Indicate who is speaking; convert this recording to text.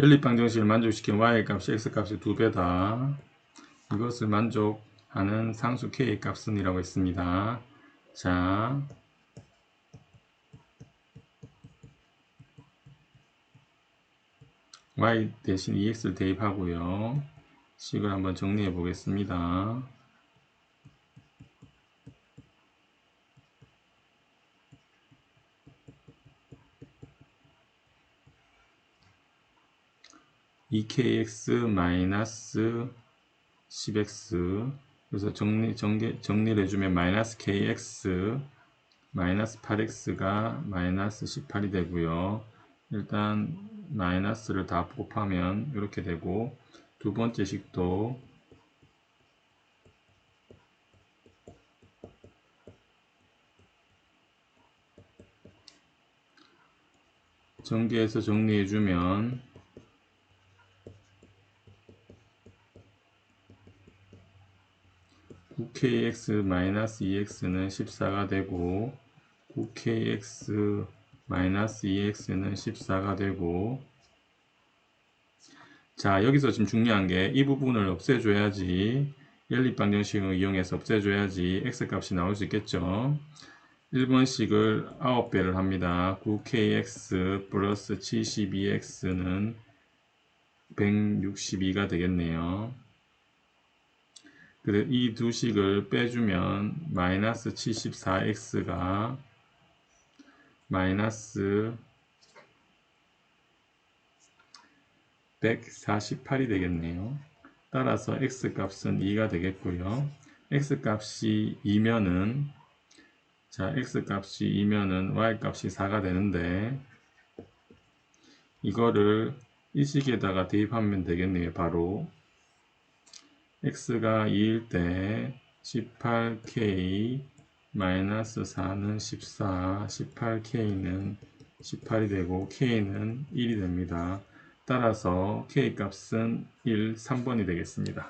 Speaker 1: 연립 방 정식을 만족시킨 y 값이 x 값의 두 배다. 이것을 만족하는 상수 k 값은 이라고 했습니다. 자, y 대신 ex를 대입하고요. 식을 한번 정리해 보겠습니다. E k x 마이너스 10x 그래서 정리 정리 정리를 해주면 마이너스 kx 마이너스 8x가 마이너스 18이 되고요. 일단 마이너스를 다 곱하면 이렇게 되고 두 번째 식도 전개해서 정리해주면 9kx-2x는 14가 되고 9kx-2x는 14가 되고. 자 여기서 지금 중요한 게 이 부분을 없애줘야지 연립방정식을 이용해서 없애줘야지 x값이 나올 수 있겠죠? 1번식을 9배를 합니다. 9kx 플러스 72x는 162가 되겠네요 그래 이 두 식을 빼주면 마이너스 74x가 마이너스 148이 되겠네요. 따라서 x 값은 2가 되겠고요. x 값이 2면은 자 x 값이 2면은 y 값이 4가 되는데 이거를 이 식에다가 대입하면 되겠네요. 바로 x가 2일 때 18k 마이너스 4는 14, 18k는 18이 되고 k는 1이 됩니다. 따라서 k 값은 1, 3번이 되겠습니다.